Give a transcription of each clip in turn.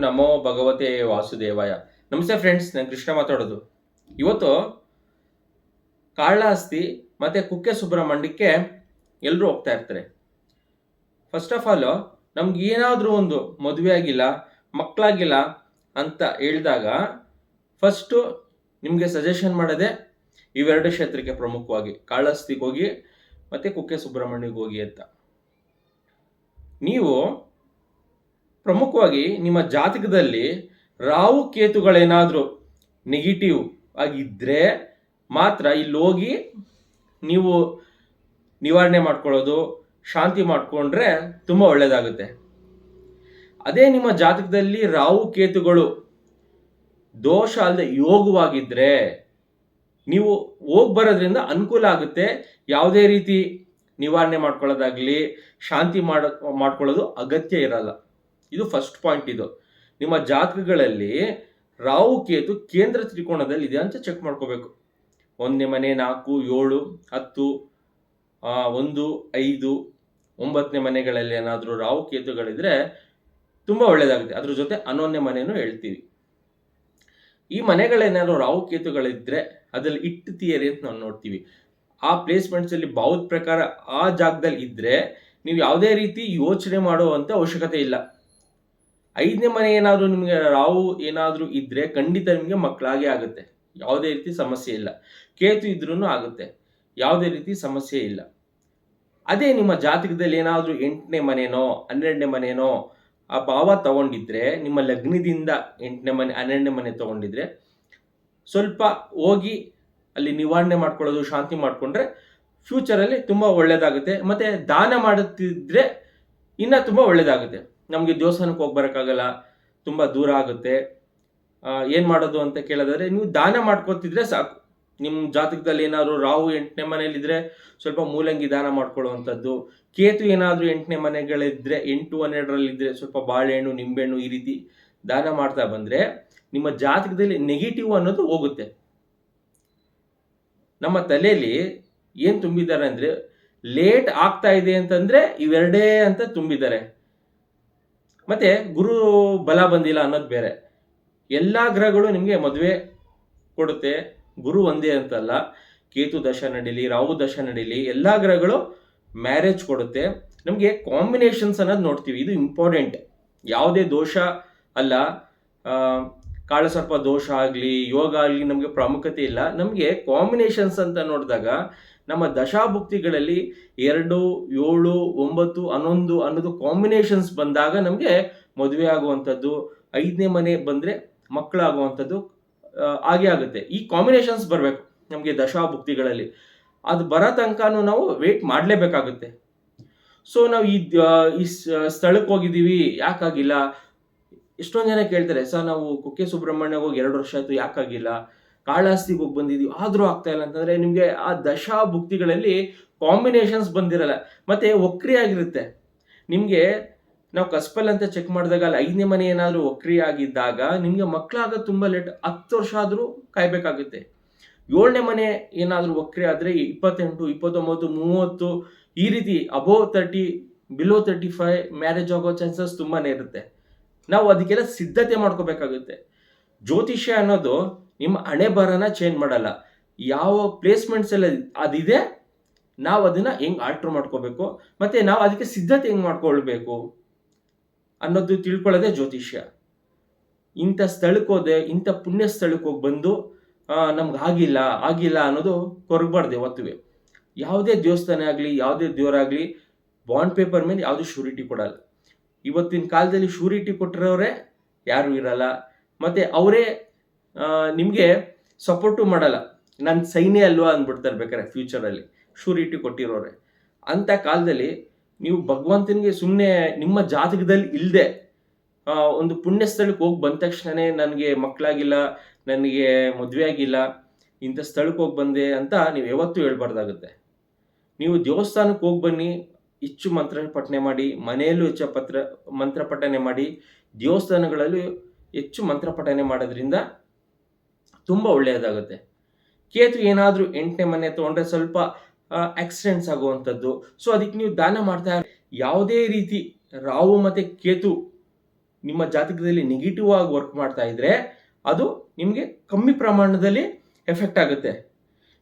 ನಮೋ ಭಗವತೆ ವಾಸುದೇವಾಯ. ನಮಸ್ತೆ ಫ್ರೆಂಡ್ಸ್ ನಾನು ಕೃಷ್ಣ ಮಾತಾಡೋದು. ಇವತ್ತು ಕಾಳಹಸ್ತಿ ಮತ್ತು ಕುಕ್ಕೆ ಸುಬ್ರಹ್ಮಣ್ಯಕ್ಕೆ ಎಲ್ಲರೂ ಹೋಗ್ತಾ ಇರ್ತಾರೆ. ಫಸ್ಟ್ ಆಫ್ ಆಲ್ ನಮ್ಗೆ ಏನಾದರೂ ಒಂದು ಮದುವೆ ಆಗಿಲ್ಲ ಮಕ್ಕಳಾಗಿಲ್ಲ ಅಂತ ಹೇಳಿದಾಗ ಫಸ್ಟು ನಿಮಗೆ ಸಜೆಷನ್ ಮಾಡೋದೇ ಇವೆರಡು ಕ್ಷೇತ್ರಕ್ಕೆ ಪ್ರಮುಖವಾಗಿ, ಕಾಳಹಸ್ತಿಗೆ ಹೋಗಿ ಮತ್ತು ಕುಕ್ಕೆ ಸುಬ್ರಹ್ಮಣ್ಯಗೆ ಹೋಗಿ ಅಂತ. ನೀವು ಪ್ರಮುಖವಾಗಿ ನಿಮ್ಮ ಜಾತಕದಲ್ಲಿ ರಾಹು ಕೇತುಗಳೇನಾದರೂ ನೆಗೆಟಿವ್ ಆಗಿದ್ದರೆ ಮಾತ್ರ ಇಲ್ಲಿ ಹೋಗಿ ನೀವು ನಿವಾರಣೆ ಮಾಡ್ಕೊಳ್ಳೋದು, ಶಾಂತಿ ಮಾಡಿಕೊಂಡ್ರೆ ತುಂಬ ಒಳ್ಳೆಯದಾಗುತ್ತೆ ಅದೇ ನಿಮ್ಮ ಜಾತಕದಲ್ಲಿ ರಾಹು ಕೇತುಗಳು ದೋಷ ಅಲ್ಲದೆ ಯೋಗವಾಗಿದ್ದರೆ ನೀವು ಹೋಗಿ ಬರೋದ್ರಿಂದ ಅನುಕೂಲ ಆಗುತ್ತೆ. ಯಾವುದೇ ರೀತಿ ನಿವಾರಣೆ ಮಾಡ್ಕೊಳ್ಳೋದಾಗಲಿ, ಶಾಂತಿ ಮಾಡ, ಮಾಡ್ಕೊಳ್ಳೋದು ಅಗತ್ಯ ಇರಲ್ಲ. ಇದು ಫಸ್ಟ್ ಪಾಯಿಂಟ್ ಇದು. ನಿಮ್ಮ ಜಾತಕಗಳಲ್ಲಿ ರಾಹು ಕೇತು ಕೇಂದ್ರ ತ್ರಿಕೋಣದಲ್ಲಿ ಇದೆ ಅಂತ ಚೆಕ್ ಮಾಡ್ಕೋಬೇಕು. ಒಂದನೇ ಮನೆ ನಾಲ್ಕು, ಏಳು, ಹತ್ತು ಒಂದು, ಐದು, ಒಂಬತ್ತನೇ ಮನೆಗಳಲ್ಲಿ ಏನಾದರೂ ರಾಹು ಕೇತುಗಳಿದ್ರೆ ತುಂಬ ಒಳ್ಳೆಯದಾಗುತ್ತೆ ಅದ್ರ ಜೊತೆ ಹನ್ನೊಂದನೇ ಮನೆಯೂ ಹೇಳ್ತೀವಿ. ಈ ಮನೆಗಳೇನಾದ್ರು ರಾಹು ಕೇತುಗಳಿದ್ರೆ ಅದರಲ್ಲಿ ಇಟ್ಟು ಥಿಯರಿ ಅಂತ ನಾವು ನೋಡ್ತೀವಿ. ಆ ಪ್ಲೇಸ್ಮೆಂಟ್ಸ್ ಅಲ್ಲಿ ಭಾವದ ಪ್ರಕಾರ ಆ ಜಾಗದಲ್ಲಿ ಇದ್ರೆ ನೀವು ಯಾವುದೇ ರೀತಿ ಯೋಚನೆ ಮಾಡುವಂಥ ಅವಶ್ಯಕತೆ ಇಲ್ಲ. ಐದನೇ ಮನೆ ಏನಾದರೂ ನಿಮಗೆ ರಾವು ಏನಾದರೂ ಇದ್ದರೆ ಖಂಡಿತ ನಿಮಗೆ ಮಕ್ಕಳಾಗೆ ಆಗುತ್ತೆ. ಯಾವುದೇ ರೀತಿ ಸಮಸ್ಯೆ ಇಲ್ಲ. ಕೇತು ಇದ್ರೂ ಆಗುತ್ತೆ. ಯಾವುದೇ ರೀತಿ ಸಮಸ್ಯೆ ಇಲ್ಲ. ಅದೇ ನಿಮ್ಮ ಜಾತಕದಲ್ಲಿ ಏನಾದರೂ ಎಂಟನೇ ಮನೆನೋ, ಹನ್ನೆರಡನೇ ಮನೆನೋ, ಆ ಭಾವ ತಗೊಂಡಿದ್ರೆ, ನಿಮ್ಮ ಲಗ್ನದಿಂದ ಎಂಟನೇ ಮನೆ, ಹನ್ನೆರಡನೇ ಮನೆ ತಗೊಂಡಿದ್ರೆ, ಸ್ವಲ್ಪ ಹೋಗಿ ಅಲ್ಲಿ ನಿವಾರಣೆ ಮಾಡ್ಕೊಳ್ಳೋದು, ಶಾಂತಿ ಮಾಡಿಕೊಂಡ್ರೆ ಫ್ಯೂಚರಲ್ಲಿ ತುಂಬ ಒಳ್ಳೆಯದಾಗುತ್ತೆ ಮತ್ತು ದಾನ ಮಾಡುತ್ತಿದ್ದರೆ ಇನ್ನೂ ತುಂಬ ಒಳ್ಳೇದಾಗುತ್ತೆ. ನಮಗೆ ದೇವಸ್ಥಾನಕ್ಕೆ ಹೋಗಿ ಬರೋಕ್ಕಾಗಲ್ಲ, ತುಂಬ ದೂರ ಆಗುತ್ತೆ. ಏನು ಮಾಡೋದು ಅಂತ ಕೇಳೋದಾದ್ರೆ, ನೀವು ದಾನ ಮಾಡ್ಕೊತಿದ್ರೆ ಸಾಕು. ನಿಮ್ಮ ಜಾತಕದಲ್ಲಿ ಏನಾದ್ರು ರಾಹು ಎಂಟನೇ ಮನೆಯಲ್ಲಿದ್ರೆ ಸ್ವಲ್ಪ ಮೂಲಂಗಿ ದಾನ ಮಾಡ್ಕೊಳ್ಳುವಂಥದ್ದು. ಕೇತು ಏನಾದರೂ ಎಂಟನೇ ಮನೆಗಳಿದ್ದರೆ ಎಂಟು ಹನ್ನೆರಡರಲ್ಲಿದ್ದರೆ ಸ್ವಲ್ಪ ಬಾಳೆಹಣ್ಣು, ನಿಂಬೆಹಣ್ಣು ಈ ರೀತಿ ದಾನ ಮಾಡ್ತಾ ಬಂದರೆ, ನಿಮ್ಮ ಜಾತಕದಲ್ಲಿ ನೆಗೆಟಿವ್ ಅನ್ನೋದು ಹೋಗುತ್ತೆ. ನಮ್ಮ ತಲೆಯಲ್ಲಿ ಏನು ತುಂಬಿದ್ದಾರೆ ಅಂದರೆ ಲೇಟ್ ಆಗ್ತಾ ಇದೆ ಅಂತಂದರೆ ಇವೆರಡೇ ಅಂತ ತುಂಬಿದ್ದಾರೆ. ಮತ್ತೆ ಗುರು ಬಲ ಬಂದಿಲ್ಲ ಅನ್ನೋದು ಬೇರೆ. ಎಲ್ಲ ಗ್ರಹಗಳು ನಿಮಗೆ ಮದುವೆ ಕೊಡುತ್ತೆ, ಗುರು ಒಂದೇ ಅಂತಲ್ಲ. ಕೇತು ದಶ ನಡೀಲಿ, ರಾಹು ದಶ ನಡೀಲಿ, ಎಲ್ಲ ಗ್ರಹಗಳು ಮ್ಯಾರೇಜ್ ಕೊಡುತ್ತೆ. ನಮಗೆ ಕಾಂಬಿನೇಷನ್ಸ್ ಅನ್ನೋದು ನೋಡ್ತೀವಿ, ಇದು ಇಂಪಾರ್ಟೆಂಟ್. ಯಾವುದೇ ದೋಷ ಅಲ್ಲ. ಕಾಳಸರ್ಪ ದೋಷ ಆಗಲಿ, ಯೋಗ ಆಗಲಿ ನಮಗೆ ಪ್ರಾಮುಖ್ಯತೆ ಇಲ್ಲ. ನಮಗೆ ಕಾಂಬಿನೇಷನ್ಸ್ ಅಂತ ನೋಡಿದಾಗ ನಮ್ಮ ದಶಾಭುಕ್ತಿಗಳಲ್ಲಿ ಎರಡು, ಏಳು, ಒಂಬತ್ತು, ಹನ್ನೊಂದು ಅನ್ನೋದು ಕಾಂಬಿನೇಷನ್ಸ್ ಬಂದಾಗ ನಮಗೆ ಮದುವೆ ಆಗುವಂಥದ್ದು, ಐದನೇ ಮನೆ ಬಂದರೆ ಮಕ್ಕಳಾಗುವಂಥದ್ದು ಹಾಗೆ ಆಗುತ್ತೆ. ಈ ಕಾಂಬಿನೇಷನ್ಸ್ ಬರಬೇಕು ನಮಗೆ ದಶಾಭುಕ್ತಿಗಳಲ್ಲಿ. ಅದು ಬರೋ ತನಕನೂ ನಾವು ವೇಟ್ ಮಾಡಲೇಬೇಕಾಗುತ್ತೆ. ಸೊ ನಾವು ಈ ಈ ಸ್ಥಳಕ್ಕೆ ಹೋಗಿದ್ದೀವಿ, ಯಾಕಾಗಿಲ್ಲ? ಎಷ್ಟೊಂದು ಜನ ಕೇಳ್ತಾರೆ, ಸರ್, ನಾವು ಕುಕ್ಕೆ ಸುಬ್ರಹ್ಮಣ್ಯ ಹೋಗಿ ಎರಡು ವರ್ಷ ಆಯ್ತು, ಯಾಕಾಗಿಲ್ಲ? ಕಾಳಹಸ್ತಿಗೆ ಹೋಗಿ ಬಂದಿದ್ದೀವಿ ಆದರೂ ಆಗ್ತಾ ಇಲ್ಲ ಅಂತಂದ್ರೆ ನಿಮಗೆ ಆ ದಶಾ ಭುಕ್ತಿಗಳಲ್ಲಿ ಕಾಂಬಿನೇಷನ್ಸ್ ಬಂದಿರಲ್ಲ. ಮತ್ತೆ ವಕ್ರಿ ಆಗಿರುತ್ತೆ ನಿಮಗೆ ನಾವು ಕಸ್ಪಲ್ ಅಂತ ಚೆಕ್ ಮಾಡಿದಾಗ ಅಲ್ಲಿ ಐದನೇ ಮನೆ ಏನಾದರೂ ವಕ್ರಿ ಆಗಿದ್ದಾಗ ನಿಮಗೆ ಮಕ್ಕಳಾಗ ತುಂಬ ಲೇಟ್ ಹತ್ತು ವರ್ಷ ಆದರೂ ಕಾಯ್ಬೇಕಾಗುತ್ತೆ. ಏಳನೇ ಮನೆ ಏನಾದರೂ ವಕ್ರಿ ಆದರೆ ಇಪ್ಪತ್ತೆಂಟು, ಇಪ್ಪತ್ತೊಂಬತ್ತು, ಮೂವತ್ತು ಈ ರೀತಿ above thirty below thirty five marriage ಆಗೋ ಚಾನ್ಸಸ್ ತುಂಬಾ ಇರುತ್ತೆ. ನಾವು ಅದಕ್ಕೆಲ್ಲ ಸಿದ್ಧತೆ ಮಾಡ್ಕೋಬೇಕಾಗುತ್ತೆ. ಜ್ಯೋತಿಷ್ಯ ಅನ್ನೋದು ನಿಮ್ಮ ಹಣೆ ಬರನ ಚೇಂಜ್ ಮಾಡಲ್ಲ. ಯಾವ ಪ್ಲೇಸ್ಮೆಂಟ್ಸ್ ಎಲ್ಲ ಅದಿದೆ, ನಾವು ಅದನ್ನ ಹೆಂಗ್ ಆಲ್ಟರ್ ಮಾಡ್ಕೋಬೇಕು, ಮತ್ತೆ ನಾವು ಅದಕ್ಕೆ ಸಿದ್ಧತೆ ಹೆಂಗ್ ಮಾಡ್ಕೊಳ್ಬೇಕು ಅನ್ನೋದು ತಿಳ್ಕೊಳ್ಳೋದೇ ಜ್ಯೋತಿಷ್ಯ. ಇಂಥ ಸ್ಥಳಕ್ಕೆ ಹೋದೆ, ಇಂಥ ಪುಣ್ಯ ಸ್ಥಳಕ್ಕೆ ಹೋಗಿ ಬಂದು ನಮ್ಗೆ ಆಗಿಲ್ಲ ಆಗಿಲ್ಲ ಅನ್ನೋದು ಕೊರಗಬಾರ್ದು ಯಾವತ್ತೂ ಯಾವುದೇ ದೇವಸ್ಥಾನ ಆಗಲಿ, ಯಾವುದೇ ದೇವರಾಗಲಿ ಬಾಂಡ್ ಪೇಪರ್ ಮೇಲೆ ಯಾವುದೇ ಶೂರಿಟಿ ಕೊಡಲ್ಲ. ಇವತ್ತಿನ ಕಾಲದಲ್ಲಿ ಶೂರಿಟಿ ಕೊಟ್ಟಿರೋರೆ ಯಾರು ಇರಲ್ಲ. ಮತ್ತೆ ಅವರೇ ನಿಮಗೆ ಸಪೋರ್ಟು ಮಾಡಲ್ಲ. ನನ್ನ ಸೈನ್ಯ ಅಲ್ವಾ ಅಂದ್ಬಿಡ್ತಾರೆ ಬೇಕಾರೆ ಫ್ಯೂಚರಲ್ಲಿ ಶೂರಿಟಿ ಕೊಟ್ಟಿರೋರೆ. ಅಂಥ ಕಾಲದಲ್ಲಿ ನೀವು ಭಗವಂತನಿಗೆ ಸುಮ್ಮನೆ ನಿಮ್ಮ ಜಾತಕದಲ್ಲಿ ಇಲ್ಲದೆ ಒಂದು ಪುಣ್ಯ ಸ್ಥಳಕ್ಕೆ ಹೋಗಿ ಬಂದ ತಕ್ಷಣನೇ ನನಗೆ ಮಕ್ಕಳಾಗಿಲ್ಲ, ನನಗೆ ಮದುವೆ ಆಗಿಲ್ಲ, ಇಂಥ ಸ್ಥಳಕ್ಕೆ ಹೋಗಿ ಬಂದೆ ಅಂತ ನೀವು ಯಾವತ್ತೂ ಹೇಳ್ಬಾರ್ದಾಗುತ್ತೆ. ನೀವು ದೇವಸ್ಥಾನಕ್ಕೆ ಹೋಗಿ ಬನ್ನಿ, ಹೆಚ್ಚು ಮಂತ್ರ ಪಠನೆ ಮಾಡಿ, ಮನೆಯಲ್ಲೂ ಹೆಚ್ಚು ಪತ್ರ ಮಂತ್ರ ಪಠನೆ ಮಾಡಿ, ದೇವಸ್ಥಾನಗಳಲ್ಲೂ ಹೆಚ್ಚು ಮಂತ್ರ ಪಠನೆ ಮಾಡೋದ್ರಿಂದ ತುಂಬ ಒಳ್ಳೆಯದಾಗುತ್ತೆ. ಕೇತು ಏನಾದರೂ ಎಂಟನೇ ಮನೆ ತೊಗೊಂಡ್ರೆ ಸ್ವಲ್ಪ ಆಕ್ಸಿಡೆಂಟ್ಸ್ ಆಗುವಂಥದ್ದು. ಸೊ ಅದಕ್ಕೆ ನೀವು ದಾನ ಮಾಡ್ತಾ ಯಾವುದೇ ರೀತಿ ರಾವು ಮತ್ತು ಕೇತು ನಿಮ್ಮ ಜಾತಕದಲ್ಲಿ ನೆಗೆಟಿವ್ ಆಗಿ ವರ್ಕ್ ಮಾಡ್ತಾ ಇದ್ರೆ, ಅದು ನಿಮಗೆ ಕಮ್ಮಿ ಪ್ರಮಾಣದಲ್ಲಿ ಎಫೆಕ್ಟ್ ಆಗುತ್ತೆ.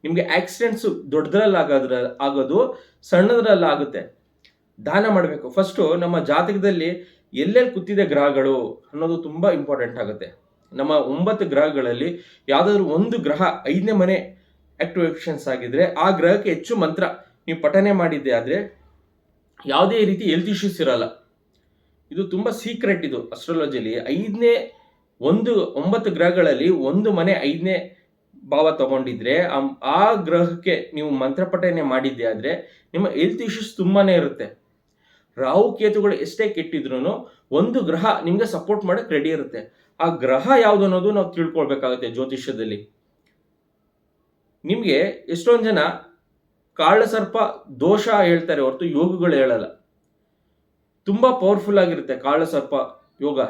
ನಿಮಗೆ ಆಕ್ಸಿಡೆಂಟ್ಸು ದೊಡ್ಡದ್ರಲ್ಲಿ ಆಗೋದ್ರ, ಆಗೋದು ಸಣ್ಣದ್ರಲ್ಲಿ ಆಗುತ್ತೆ. ದಾನ ಮಾಡಬೇಕು. ಫಸ್ಟು ನಮ್ಮ ಜಾತಕದಲ್ಲಿ ಎಲ್ಲೆಲ್ಲಿ ಕೂತಿದೆ ಗ್ರಹಗಳು ಅನ್ನೋದು ತುಂಬ ಇಂಪಾರ್ಟೆಂಟ್ ಆಗುತ್ತೆ. ನಮ್ಮ ಒಂಬತ್ತು ಗ್ರಹಗಳಲ್ಲಿ ಯಾವುದಾದ್ರೂ ಒಂದು ಗ್ರಹ ಐದನೇ ಮನೆ ಆಕ್ಟಿವೇಷನ್ಸ್ ಆಗಿದ್ರೆ ಆ ಗ್ರಹಕ್ಕೆ ಹೆಚ್ಚು ಮಂತ್ರ ನೀವು ಪಠನೆ ಮಾಡಿದ್ದೆ ಆದರೆ ಯಾವುದೇ ರೀತಿ ಹೆಲ್ತ್ ಇಶ್ಯೂಸ್ ಇರಲ್ಲ. ಇದು ತುಂಬ ಸೀಕ್ರೆಟ್ ಇದು ಅಸ್ಟ್ರಾಲಜಿಲಿ ಐದನೇ ಒಂದು, ಒಂಬತ್ತು ಗ್ರಹಗಳಲ್ಲಿ ಒಂದು ಮನೆ ಐದನೇ ಭಾವ ತಗೊಂಡಿದ್ರೆ ಆ- ಗ್ರಹಕ್ಕೆ ನೀವು ಮಂತ್ರ ಪಠನೆ ಮಾಡಿದ್ದೆ ಆದರೆ ನಿಮ್ಮ ಹೆಲ್ತ್ ಇಶ್ಯೂಸ್ ತುಂಬಾನೇ ಇರುತ್ತೆ. ರಾಹು ಕೇತುಗಳು ಎಷ್ಟೇ ಕೆಟ್ಟಿದ್ರು ಒಂದು ಗ್ರಹ ನಿಮಗೆ ಸಪೋರ್ಟ್ ಮಾಡೋಕ್ಕೆ ರೆಡಿ ಇರುತ್ತೆ. ಆ ಗ್ರಹ ಯಾವುದು ಅನ್ನೋದು ನಾವು ತಿಳ್ಕೊಳ್ಬೇಕಾಗುತ್ತೆ ಜ್ಯೋತಿಷ್ಯದಲ್ಲಿ. ನಿಮಗೆ ಎಷ್ಟೊಂದು ಜನ ಕಾಳಸರ್ಪ ದೋಷ ಹೇಳ್ತಾರೆ ಹೊರತು ಯೋಗಗಳು ಹೇಳಲ್ಲ. ತುಂಬಾ ಪವರ್ಫುಲ್ ಆಗಿರುತ್ತೆ ಕಾಳಸರ್ಪ ಯೋಗ.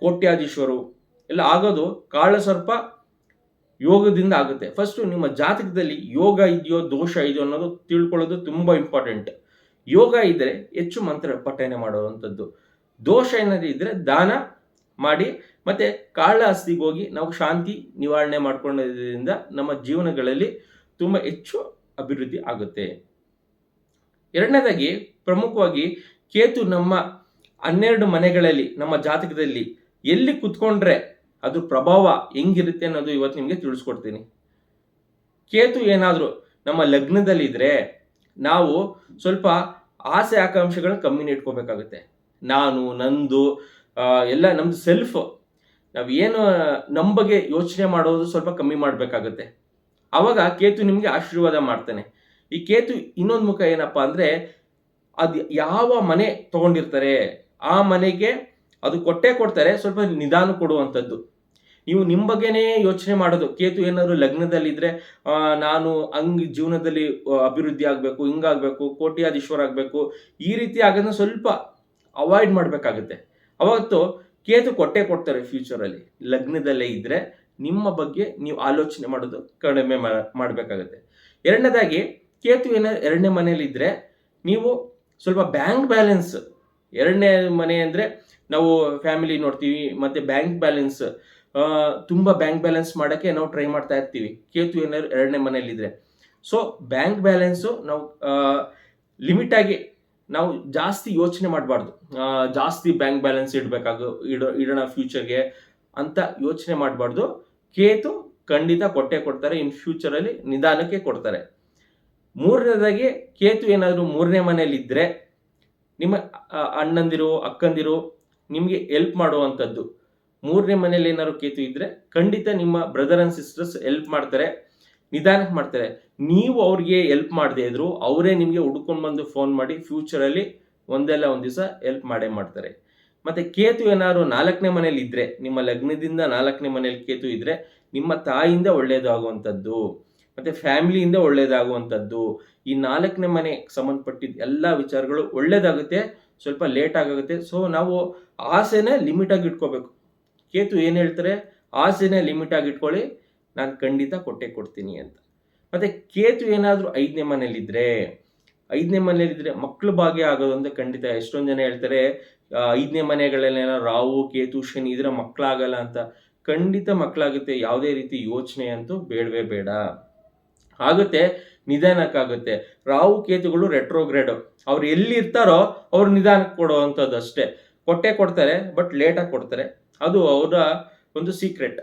ಕೋಟ್ಯಾಧೀಶ್ವರು ಎಲ್ಲ ಆಗೋದು ಕಾಳಸರ್ಪ ಯೋಗದಿಂದ ಆಗುತ್ತೆ. ಫಸ್ಟು ನಿಮ್ಮ ಜಾತಕದಲ್ಲಿ ಯೋಗ ಇದೆಯೋ ದೋಷ ಇದೆಯೋ ಅನ್ನೋದು ತಿಳ್ಕೊಳ್ಳೋದು ತುಂಬ ಇಂಪಾರ್ಟೆಂಟ್ ಯೋಗ ಇದ್ದರೆ ಹೆಚ್ಚು ಮಂತ್ರ ಪಠನೆ ಮಾಡುವಂಥದ್ದು. ದೋಷ ಏನಾದರೂ ಇದ್ದರೆ ದಾನ ಮಾಡಿ ಮತ್ತೆ ಕಾಳಹಸ್ತಿಗೆ ಹೋಗಿ ನಾವು ಶಾಂತಿ ನಿವಾರಣೆ ಮಾಡ್ಕೊಳ್ಳೋದ್ರಿಂದ ನಮ್ಮ ಜೀವನಗಳಲ್ಲಿ ತುಂಬ ಹೆಚ್ಚು ಅಭಿವೃದ್ಧಿ ಆಗುತ್ತೆ. ಎರಡನೇದಾಗಿ ಪ್ರಮುಖವಾಗಿ ಕೇತು ನಮ್ಮ ಹನ್ನೆರಡು ಮನೆಗಳಲ್ಲಿ, ನಮ್ಮ ಜಾತಕದಲ್ಲಿ ಎಲ್ಲಿ ಕುತ್ಕೊಂಡ್ರೆ ಅದು ಪ್ರಭಾವ ಹೆಂಗಿರುತ್ತೆ ಅನ್ನೋದು ಇವತ್ತು ನಿಮಗೆ ತಿಳಿಸ್ಕೊಡ್ತೀನಿ. ಕೇತು ಏನಾದರೂ ನಮ್ಮ ಲಗ್ನದಲ್ಲಿ ಇದ್ರೆ ನಾವು ಸ್ವಲ್ಪ ಆಸೆ ಆಕಾಂಕ್ಷೆಗಳನ್ನ ಕಮ್ಮಿನೇ ಇಟ್ಕೋಬೇಕಾಗುತ್ತೆ ನಾನು, ನಂದು ಎಲ್ಲ ನಮ್ದು ಸೆಲ್ಫ್ ನಾವು ಏನು ನಮ್ಮ ಬಗ್ಗೆ ಯೋಚನೆ ಮಾಡೋದು ಸ್ವಲ್ಪ ಕಮ್ಮಿ ಮಾಡಬೇಕಾಗುತ್ತೆ. ಆವಾಗ ಕೇತು ನಿಮಗೆ ಆಶೀರ್ವಾದ ಮಾಡ್ತಾನೆ. ಈ ಕೇತು ಇನ್ನೊಂದು ಮುಖ ಏನಪ್ಪಾ ಅಂದ್ರೆ ಅದು ಯಾವ ಮನೆ ತಗೊಂಡಿರ್ತಾರೆ, ಆ ಮನೆಗೆ ಅದು ಕೊಟ್ಟೆ ಕೊಡ್ತಾರೆ, ಸ್ವಲ್ಪ ನಿಧಾನ ಕೊಡುವಂಥದ್ದು. ನೀವು ನಿಮ್ಮ ಬಗ್ಗೆನೇ ಯೋಚನೆ ಮಾಡೋದು. ಕೇತು ಏನಾದ್ರು ಲಗ್ನದಲ್ಲಿದ್ದರೆ ನಾನು ಹಂಗ್ ಜೀವನದಲ್ಲಿ ಅಭಿವೃದ್ಧಿ ಆಗಬೇಕು, ಹಿಂಗಾಗಬೇಕು, ಕೋಟ್ಯಾಧೀಶ್ವರ ಆಗಬೇಕು, ಈ ರೀತಿ ಆಗೋದನ್ನ ಸ್ವಲ್ಪ ಅವಾಯ್ಡ್ ಮಾಡಬೇಕಾಗುತ್ತೆ. ಅವತ್ತು ಕೇತು ಕೊಟ್ಟೆ ಕೊಡ್ತಾರೆ ಫ್ಯೂಚರಲ್ಲಿ ಲಗ್ನದಲ್ಲೇ ಇದ್ರೆ ನಿಮ್ಮ ಬಗ್ಗೆ ನೀವು ಆಲೋಚನೆ ಮಾಡೋದು ಕಡಿಮೆ ಮಾಡಬೇಕಾಗುತ್ತೆ. ಎರಡನೇದಾಗಿ, ಕೇತು ಏನ, ಎರಡನೇ ಮನೆಯಲ್ಲಿ ಇದ್ರೆ ನೀವು ಸ್ವಲ್ಪ ಬ್ಯಾಂಕ್ ಬ್ಯಾಲೆನ್ಸ್ ಎರಡನೇ ಮನೆ ಅಂದರೆ ನಾವು ಫ್ಯಾಮಿಲಿ ನೋಡ್ತೀವಿ, ಮತ್ತು ಬ್ಯಾಂಕ್ ಬ್ಯಾಲೆನ್ಸ್ ತುಂಬ ಬ್ಯಾಂಕ್ ಬ್ಯಾಲೆನ್ಸ್ ಮಾಡೋಕ್ಕೆ ನಾವು ಟ್ರೈ ಮಾಡ್ತಾ ಇರ್ತೀವಿ. ಕೇತು ಏನಾದ್ರು ಎರಡನೇ ಮನೇಲಿದ್ರೆ ಸೊ ಬ್ಯಾಂಕ್ ಬ್ಯಾಲೆನ್ಸು ನಾವು ಲಿಮಿಟ್ ಆಗಿ ನಾವು ಜಾಸ್ತಿ ಯೋಚನೆ ಮಾಡಬಾರ್ದು. ಜಾಸ್ತಿ ಬ್ಯಾಂಕ್ ಬ್ಯಾಲೆನ್ಸ್ ಇಡಬೇಕಾಗ, ಇಡೋ, ಇಡೋಣ ಫ್ಯೂಚರ್ಗೆ ಅಂತ ಯೋಚನೆ ಮಾಡಬಾರ್ದು. ಕೇತು ಖಂಡಿತ ಕೊಟ್ಟೆ ಕೊಡ್ತಾರೆ, ಇನ್ ಫ್ಯೂಚರಲ್ಲಿ ನಿಧಾನಕ್ಕೆ ಕೊಡ್ತಾರೆ. ಮೂರನೇದಾಗಿ, ಕೇತು ಏನಾದರೂ ಮೂರನೇ ಮನೆಯಲ್ಲಿ ಇದ್ದರೆ ನಿಮ್ಮ ಅಣ್ಣಂದಿರು, ಅಕ್ಕಂದಿರು ನಿಮಗೆ ಹೆಲ್ಪ್ ಮಾಡುವಂಥದ್ದು. ಮೂರನೇ ಮನೇಲಿ ಏನಾದ್ರು ಕೇತು ಇದ್ದರೆ ಖಂಡಿತ ನಿಮ್ಮ ಬ್ರದರ್ ಆ್ಯಂಡ್ ಸಿಸ್ಟರ್ಸ್ ಹೆಲ್ಪ್ ಮಾಡ್ತಾರೆ, ನಿಧಾನಕ್ಕೆ ಮಾಡ್ತಾರೆ. ನೀವು ಅವ್ರಿಗೆ ಹೆಲ್ಪ್ ಮಾಡದೇ ಇದ್ರು, ಅವರೇ ನಿಮಗೆ ಹುಡ್ಕೊಂಡು ಬಂದು ಫೋನ್ ಮಾಡಿ ಫ್ಯೂಚರಲ್ಲಿ ಒಂದಲ್ಲ ಒಂದು ದಿವಸ ಹೆಲ್ಪ್ ಮಾಡೇ ಮಾಡ್ತಾರೆ. ಮತ್ತೆ ಕೇತು ಏನಾದ್ರು ನಾಲ್ಕನೇ ಮನೇಲಿ ಇದ್ದರೆ ನಿಮ್ಮ ಲಗ್ನದಿಂದ ನಾಲ್ಕನೇ ಮನೇಲಿ ಕೇತು ಇದ್ದರೆ ನಿಮ್ಮ ತಾಯಿಯಿಂದ ಒಳ್ಳೆಯದಾಗುವಂಥದ್ದು ಮತ್ತೆ ಫ್ಯಾಮಿಲಿಯಿಂದ ಒಳ್ಳೇದಾಗುವಂಥದ್ದು, ಈ ನಾಲ್ಕನೇ ಮನೆ ಸಂಬಂಧಪಟ್ಟಿದ್ದ ಎಲ್ಲ ವಿಚಾರಗಳು ಒಳ್ಳೆಯದಾಗುತ್ತೆ ಸ್ವಲ್ಪ ಲೇಟ್ ಆಗುತ್ತೆ ಸೊ ನಾವು ಆಸೆನೇ ಲಿಮಿಟ್ ಆಗಿ ಇಟ್ಕೋಬೇಕು. ಕೇತು ಏನು ಹೇಳ್ತಾರೆ? ಆಸೆನೇ ಲಿಮಿಟ್ ಆಗಿ ಇಟ್ಕೊಳ್ಳಿ, ನಾನು ಖಂಡಿತ ಕೊಟ್ಟೆ ಕೊಡ್ತೀನಿ ಅಂತ. ಮತ್ತೆ ಕೇತು ಏನಾದರೂ ಐದನೇ ಮನೇಲಿದ್ರೆ ಐದನೇ ಮನೇಲಿದ್ರೆ ಮಕ್ಕಳು ಭಾಗ್ಯ ಆಗೋದು ಅಂತ ಖಂಡಿತ ಎಷ್ಟೊಂದು ಜನ ಹೇಳ್ತಾರೆ ಐದನೇ ಮನೆಗಳಲ್ಲೇನೋ ರಾವು ಕೇತು, ಶನಿ ಇದ್ರೆ ಮಕ್ಕಳಾಗಲ್ಲ ಅಂತ. ಖಂಡಿತ ಮಕ್ಕಳಾಗುತ್ತೆ ಯಾವುದೇ ರೀತಿ ಯೋಚನೆ ಅಂತೂ ಬೇಡವೇ ಬೇಡ. ಆಗುತ್ತೆ, ನಿಧಾನಕ್ಕಾಗುತ್ತೆ. ರಾಹು, ಕೇತುಗಳು ರೆಟ್ರೋಗ್ರೇಡ್ ಅವ್ರು ಎಲ್ಲಿ ಇರ್ತಾರೋ ಅವ್ರು ನಿಧಾನಕ್ಕೆ ಕೊಡುವಂಥದ್ದು ಅಷ್ಟೇ. ಕೊಟ್ಟೆ ಕೊಡ್ತಾರೆ ಬಟ್ ಲೇಟಾಗಿ ಕೊಡ್ತಾರೆ. ಅದು ಅವರ ಒಂದು ಸೀಕ್ರೆಟ್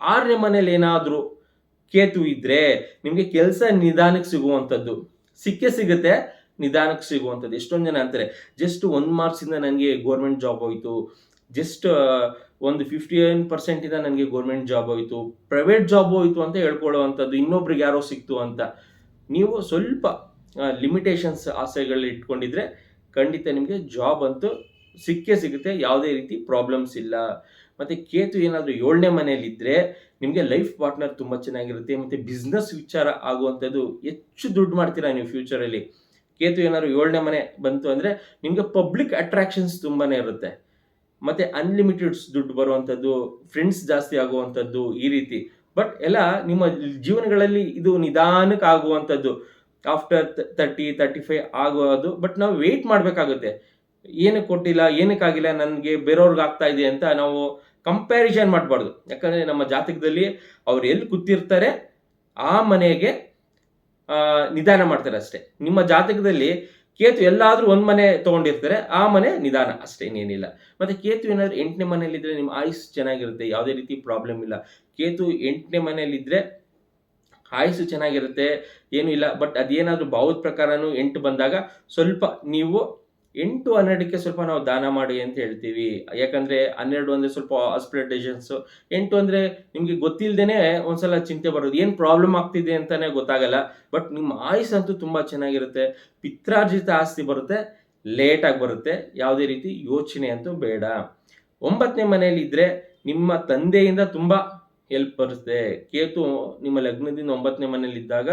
ಆರನೇ ಮನೇಲಿ ಏನಾದರೂ ಕೇತು ಇದ್ರೆ ನಿಮಗೆ ಕೆಲಸ ನಿಧಾನಕ್ಕೆ ಸಿಗುವಂಥದ್ದು ಸಿಕ್ಕೇ ಸಿಗುತ್ತೆ, ನಿಧಾನಕ್ಕೆ ಸಿಗುವಂಥದ್ದು ಎಷ್ಟೊಂದು ಜನ ಅಂತಾರೆ, ಜಸ್ಟ್ ಒಂದು ಮಾರ್ಕ್ಸಿಂದ ನನಗೆ ಗೋರ್ಮೆಂಟ್ ಜಾಬ್ ಹೋಯಿತು. ಜಸ್ಟ್ ಒಂದು ಫಿಫ್ಟಿನ್ ಪರ್ಸೆಂಟಿಂದ ನನಗೆ ಗೌರ್ಮೆಂಟ್ ಜಾಬ್ ಹೋಯಿತು. ಪ್ರೈವೇಟ್ ಜಾಬ್ ಹೋಯಿತು ಅಂತ ಹೇಳ್ಕೊಳ್ಳುವಂಥದ್ದು ಇನ್ನೊಬ್ರಿಗೆ ಯಾರೋ ಸಿಕ್ತು ಅಂತ. ನೀವು ಸ್ವಲ್ಪ ಲಿಮಿಟೇಷನ್ಸ್ ಆಸೆಗಳು ಇಟ್ಕೊಂಡಿದ್ರೆ ಖಂಡಿತ ನಿಮಗೆ ಜಾಬ್ ಅಂತೂ ಸಿಕ್ಕೇ ಸಿಗುತ್ತೆ. ಯಾವುದೇ ರೀತಿ ಪ್ರಾಬ್ಲಮ್ಸ್ ಇಲ್ಲ. ಮತ್ತು ಕೇತು ಏನಾದರೂ ಏಳನೇ ಮನೆಯಲ್ಲಿದ್ದರೆ ನಿಮಗೆ ಲೈಫ್ ಪಾರ್ಟ್ನರ್ ತುಂಬ ಚೆನ್ನಾಗಿರುತ್ತೆ, ಮತ್ತು ಬಿಸ್ನೆಸ್ ವಿಚಾರ ಆಗುವಂಥದ್ದು ಹೆಚ್ಚು ದುಡ್ಡು ಮಾಡ್ತೀರಾ ನೀವು ಫ್ಯೂಚರಲ್ಲಿ ಕೇತು ಏನಾದ್ರು ಏಳನೇ ಮನೆ ಬಂತು ಅಂದರೆ ನಿಮಗೆ ಪಬ್ಲಿಕ್ ಅಟ್ರಾಕ್ಷನ್ಸ್ ತುಂಬಾ ಇರುತ್ತೆ. ಮತ್ತು ಅನ್ಲಿಮಿಟೆಡ್ಸ್ ದುಡ್ಡು ಬರುವಂಥದ್ದು ಫ್ರೆಂಡ್ಸ್ ಜಾಸ್ತಿ ಆಗುವಂಥದ್ದು ಈ ರೀತಿ. ಬಟ್ ಎಲ್ಲ ನಿಮ್ಮ ಜೀವನಗಳಲ್ಲಿ ಇದು ನಿಧಾನಕ್ಕೆ ಆಗುವಂಥದ್ದು. ಆಫ್ಟರ್ ತರ್ಟಿ ತರ್ಟಿ ಫೈವ್ ಆಗೋದು ಬಟ್ ನಾವು ವೆಯ್ಟ್ ಮಾಡಬೇಕಾಗುತ್ತೆ. ಏನಕ್ಕೆ ಕೊಟ್ಟಿಲ್ಲ ಏನಕ್ಕಾಗಿಲ್ಲ ನನಗೆ ಬೇರೆಯವ್ರಿಗೆ ಆಗ್ತಾ ಇದೆ ಅಂತ ನಾವು ಕಂಪ್ಯಾರಿಸನ್ ಮಾಡಬಾರ್ದು. ಯಾಕಂದರೆ ನಮ್ಮ ಜಾತಕದಲ್ಲಿ ಅವ್ರು ಎಲ್ಲಿ ಕೂತಿರ್ತಾರೆ, ಆ ಮನೆಗೆ ನಿಧಾನ ಮಾಡ್ತಾರೆ ಅಷ್ಟೇ. ನಿಮ್ಮ ಜಾತಕದಲ್ಲಿ ಕೇತು ಎಲ್ಲಾದ್ರೂ ಒಂದು ಮನೆ ತೊಗೊಂಡಿರ್ತಾರೆ, ಆ ಮನೆ ನಿಧಾನ ಅಷ್ಟೇ, ಇನ್ನೇನಿಲ್ಲ. ಮತ್ತೆ ಕೇತು ಏನಾದರೂ ಎಂಟನೇ ಮನೆಯಲ್ಲಿದ್ದರೆ ನಿಮ್ಮ ಆಯುಸ್ ಚೆನ್ನಾಗಿರುತ್ತೆ, ಯಾವುದೇ ರೀತಿ ಪ್ರಾಬ್ಲಮ್ ಇಲ್ಲ. ಕೇತು ಎಂಟನೇ ಮನೆಯಲ್ಲಿದ್ದರೆ ಆಯುಸ್ಸು ಚೆನ್ನಾಗಿರುತ್ತೆ, ಏನೂ ಇಲ್ಲ. ಬಟ್ ಅದೇನಾದ್ರೂ ಭಾವದ ಪ್ರಕಾರನೂ ಎಂಟು ಬಂದಾಗ ಸ್ವಲ್ಪ ನೀವು ಎಂಟು ಹನ್ನೆರಡಕ್ಕೆ ಸ್ವಲ್ಪ ನಾವು ದಾನ ಮಾಡಿ ಅಂತ ಹೇಳ್ತೀವಿ. ಯಾಕಂದ್ರೆ ಹನ್ನೆರಡು ಅಂದ್ರೆ ಸ್ವಲ್ಪ ಹಾಸ್ಪಿಟಲೈಸೇಷನ್ಸ್ ಎಂಟು ಅಂದ್ರೆ ನಿಮ್ಗೆ ಗೊತ್ತಿಲ್ದೇನೆ ಒಂದ್ಸಲ ಚಿಂತೆ ಬರೋದು. ಏನ್ ಪ್ರಾಬ್ಲಮ್ ಆಗ್ತಿದೆ ಅಂತಾನೆ ಗೊತ್ತಾಗಲ್ಲ. ಬಟ್ ನಿಮ್ಮ ಆಯುಸ್ ಅಂತೂ ತುಂಬಾ ಚೆನ್ನಾಗಿರುತ್ತೆ. ಪಿತ್ರಾರ್ಜಿತ ಆಸ್ತಿ ಬರುತ್ತೆ. ಲೇಟ್ ಆಗಿ ಬರುತ್ತೆ. ಯಾವುದೇ ರೀತಿ ಯೋಚನೆ ಅಂತೂ ಬೇಡ. ಒಂಬತ್ತನೇ ಮನೆಯಲ್ಲಿ ಇದ್ರೆ ನಿಮ್ಮ ತಂದೆಯಿಂದ ತುಂಬಾ ಹೆಲ್ಪ್ ಬರುತ್ತೆ. ಕೇತು ನಿಮ್ಮ ಲಗ್ನದಿಂದ ಒಂಬತ್ತನೇ ಮನೆಯಲ್ಲಿ ಇದ್ದಾಗ